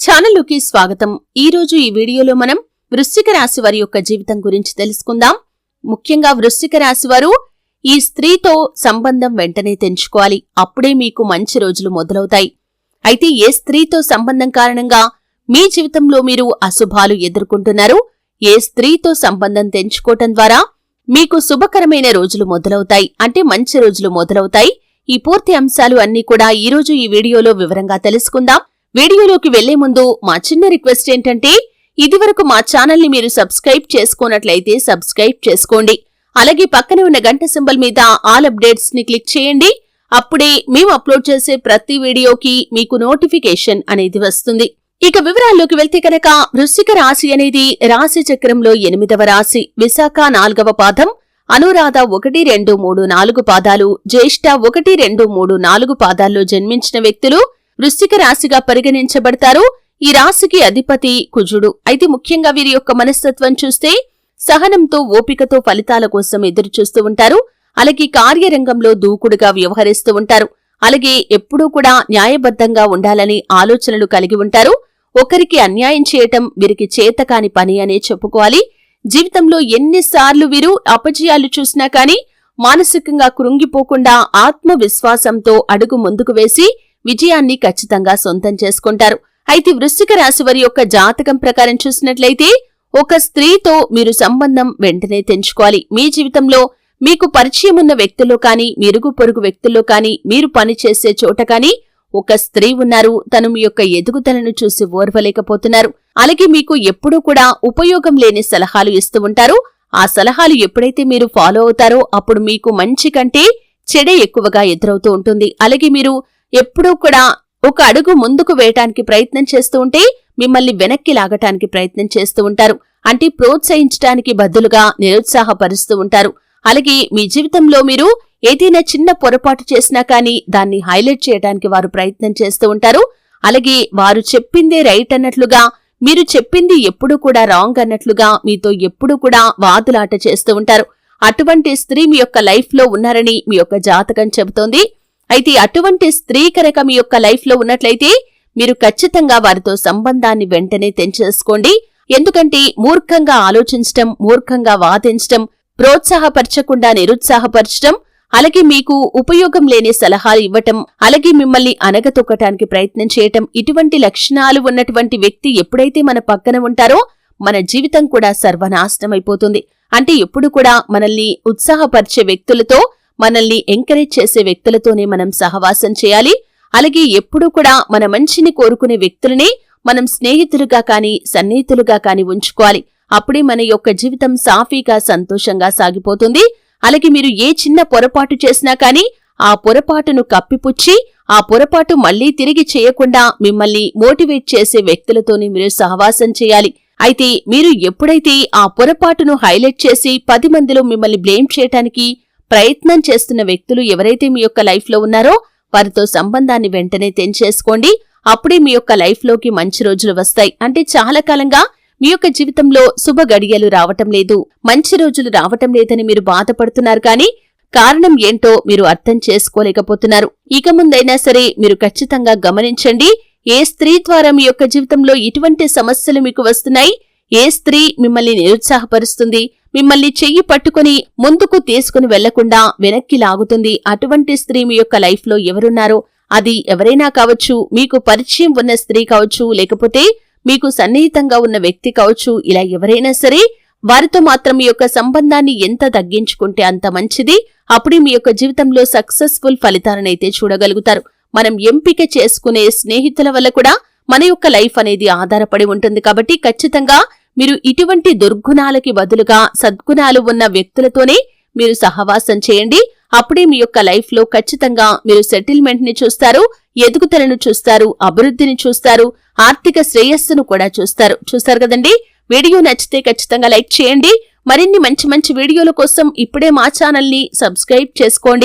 ఛానల్లోకి స్వాగతం. ఈ రోజు ఈ వీడియోలో మనం వృశ్చిక రాశి వారి యొక్క జీవితం గురించి తెలుసుకుందాం. ముఖ్యంగా వృశ్చిక రాశి వారు ఈ స్త్రీతో సంబంధం వెంటనే తెంచుకోవాలి. అప్పుడే మీకు మంచి రోజులు మొదలవుతాయి. అయితే ఏ స్త్రీతో సంబంధం కారణంగా మీ జీవితంలో మీరు అశుభాలు ఎదుర్కొంటున్నారు? ఏ స్త్రీతో సంబంధం తెంచుకోవటం ద్వారా మీకు శుభకరమైన రోజులు మొదలవుతాయి. అంటే మంచి రోజులు మొదలవుతాయి. ఈ పూర్తి అంశాలు అన్నీ కూడా ఈ రోజు ఈ వీడియోలో వివరంగా తెలుసుకుందాం. వీడియోలోకి వెళ్ళే ముందు మా చిన్న రిక్వెస్ట్ ఏంటంటే ఇదివరకు మా ఛానల్ని మీరు సబ్స్క్రైబ్ చేసుకోనట్లయితే సబ్స్క్రైబ్ చేసుకోండి. అలాగే పక్కనే ఉన్న గంట సింబల్ మీద ఆల్ అప్డేట్స్ని క్లిక్ చేయండి. అప్పుడే మేము అప్లోడ్ చేసే ప్రతి వీడియోకి మీకు నోటిఫికేషన్ అనేది వస్తుంది. ఇక వివరాల్లోకి వెళ్తే కనుక వృశ్చిక రాశి అనేది రాశి చక్రంలో ఎనిమిదవ రాశి. విశాఖ నాలుగవ పాదం అనురాధ ఒకటి రెండు మూడు నాలుగు పాదాలు జ్యేష్ఠ ఒకటి రెండు మూడు నాలుగు పాదాల్లో జన్మించిన వ్యక్తులు వృశ్చిక రాశిగా పరిగణించబడతారు. ఈ రాశికి అధిపతి కుజుడు. అయితే ముఖ్యంగా వీరి యొక్క మనస్తత్వం చూస్తే సహనంతో ఓపికతో ఫలితాల కోసం ఎదురు చూస్తూ ఉంటారు. అలాగే కార్యరంగంలో దూకుడుగా వ్యవహరిస్తూ ఉంటారు. అలాగే ఎప్పుడూ కూడా న్యాయబద్ధంగా ఉండాలని ఆలోచనలు కలిగి ఉంటారు. ఒకరికి అన్యాయం చేయటం వీరికి చేతకాని పని అనే చెప్పుకోవాలి. జీవితంలో ఎన్నిసార్లు వీరు అపజయాలు చూసినా కానీ మానసికంగా కృంగిపోకుండా ఆత్మవిశ్వాసంతో అడుగు ముందుకు వేసి విజయాన్ని ఖచ్చితంగా సొంతం చేసుకుంటారు. అయితే వృశ్చిక రాశి వారి యొక్క జాతకం ప్రకారం చూసినట్లయితే ఒక స్త్రీతో మీరు సంబంధం వెంటనే తెంచుకోవాలి. మీ జీవితంలో మీకు పరిచయం ఉన్న వ్యక్తుల్లో కానీ మెరుగు పొరుగు వ్యక్తుల్లో కానీ మీరు పనిచేసే చోట కానీ ఒక స్త్రీ ఉన్నారు. తను మీ యొక్క ఎదుగుదలను చూసి ఓర్వలేకపోతున్నారు. అలాగే మీకు ఎప్పుడూ కూడా ఉపయోగం లేని సలహాలు ఇస్తూ ఉంటారు. ఆ సలహాలు ఎప్పుడైతే మీరు ఫాలో అవుతారో అప్పుడు మీకు మంచి కంటే చెడే ఎక్కువగా ఎదురవుతూ ఉంటుంది. అలాగే మీరు ఎప్పుడూ కూడా ఒక అడుగు ముందుకు వేయటానికి ప్రయత్నం చేస్తూ ఉంటే మిమ్మల్ని వెనక్కి లాగటానికి ప్రయత్నం చేస్తూ ఉంటారు. అంటే ప్రోత్సహించడానికి బదులుగా నిరుత్సాహపరుస్తూ ఉంటారు. అలాగే మీ జీవితంలో మీరు ఏదైనా చిన్న పొరపాటు చేసినా కానీ దాన్ని హైలైట్ చేయడానికి వారు ప్రయత్నం చేస్తూ ఉంటారు. అలాగే వారు చెప్పిందే రైట్ అన్నట్లుగా మీరు చెప్పింది ఎప్పుడు కూడా రాంగ్ అన్నట్లుగా మీతో ఎప్పుడు కూడా వాదులాట చేస్తూ ఉంటారు. అటువంటి స్త్రీ మీ యొక్క లైఫ్లో ఉన్నారని మీ యొక్క జాతకం చెబుతోంది. అయితే అటువంటి స్త్రీ కనుక మీ యొక్క లైఫ్లో ఉన్నట్లయితే మీరు ఖచ్చితంగా వారితో సంబంధాన్ని వెంటనే తెంచేసుకోండి. ఎందుకంటే మూర్ఖంగా ఆలోచించటం మూర్ఖంగా వాదించటం ప్రోత్సాహపరచకుండా నిరుత్సాహపరచటం అలాగే మీకు ఉపయోగం లేని సలహాలు ఇవ్వటం అలాగే మిమ్మల్ని అనగతొక్కటానికి ప్రయత్నం చేయటం ఇటువంటి లక్షణాలు ఉన్నటువంటి వ్యక్తి ఎప్పుడైతే మన పక్కన ఉంటారో మన జీవితం కూడా సర్వనాశనమైపోతుంది అంటే ఎప్పుడు కూడా మనల్ని ఉత్సాహపరిచే వ్యక్తులతో మనల్ని ఎంకరేజ్ చేసే వ్యక్తులతోనే మనం సహవాసం చేయాలి. అలాగే ఎప్పుడూ కూడా మన మంచిని కోరుకునే వ్యక్తులనే మనం స్నేహితులుగా కానీ సన్నిహితులుగా కానీ ఉంచుకోవాలి. అప్పుడే మన యొక్క జీవితం సాఫీగా సంతోషంగా సాగిపోతుంది. అలాగే మీరు ఏ చిన్న పొరపాటు చేసినా కానీ ఆ పొరపాటును కప్పిపుచ్చి ఆ పొరపాటు మళ్ళీ తిరిగి చేయకుండా మిమ్మల్ని మోటివేట్ చేసే వ్యక్తులతోనే మీరు సహవాసం చేయాలి. అయితే మీరు ఎప్పుడైతే ఆ పొరపాటును హైలైట్ చేసి పది మందిలో మిమ్మల్ని బ్లేమ్ చేయటానికి ప్రయత్నం చేస్తున్న వ్యక్తులు ఎవరైతే మీ యొక్క లైఫ్లో ఉన్నారో వారితో సంబంధాన్ని వెంటనే తెంచేసుకోండి. అప్పుడే మీ యొక్క లైఫ్లోకి మంచి రోజులు వస్తాయి. అంటే చాలా కాలంగా మీ యొక్క జీవితంలో శుభ గడియలు రావటం లేదు. మంచి రోజులు రావటం లేదని మీరు బాధపడుతున్నారు కానీ కారణం ఏంటో మీరు అర్థం చేసుకోలేకపోతున్నారు. ఇక ముందైనా సరే మీరు ఖచ్చితంగా గమనించండి. ఏ స్త్రీ ద్వారా మీ యొక్క జీవితంలో ఇటువంటి సమస్యలు మీకు వస్తున్నాయి? ఏ స్త్రీ మిమ్మల్ని నిరుత్సాహపరుస్తుంది? మిమ్మల్ని చెయ్యి పట్టుకుని ముందుకు తీసుకుని వెళ్ళకుండా వెనక్కి లాగుతుంది. అటువంటి స్త్రీ మీ యొక్క లైఫ్లో ఎవరున్నారో? అది ఎవరైనా కావచ్చు మీకు పరిచయం ఉన్న స్త్రీ కావచ్చు లేకపోతే మీకు సన్నిహితంగా ఉన్న వ్యక్తి కావచ్చు ఇలా ఎవరైనా సరే వారితో మాత్రం మీ యొక్క సంబంధాన్ని ఎంత తగ్గించుకుంటే అంత మంచిది. అప్పుడే మీ యొక్క జీవితంలో సక్సెస్ఫుల్ ఫలితాలనైతే చూడగలుగుతారు. మనం ఎంపిక చేసుకునే స్నేహితుల వల్ల కూడా మన యొక్క లైఫ్ అనేది ఆధారపడి ఉంటుంది. కాబట్టి ఖచ్చితంగా మీరు ఇటువంటి దుర్గుణాలకి బదులుగా సద్గుణాలు ఉన్న వ్యక్తులతోనే మీరు సహవాసం చేయండి. అప్పుడే మీ యొక్క లైఫ్లో ఖచ్చితంగా మీరు సెటిల్మెంట్ని చూస్తారు ఎదుగుదలను చూస్తారు అభివృద్ధిని చూస్తారు ఆర్థిక శ్రేయస్సును కూడా చూస్తారు. చూస్తారు కదండి? వీడియో నచ్చితే ఖచ్చితంగా లైక్ చేయండి. మరిన్ని మంచి మంచి వీడియోల కోసం ఇప్పుడే మా ఛానల్ని సబ్స్క్రైబ్ చేసుకోండి.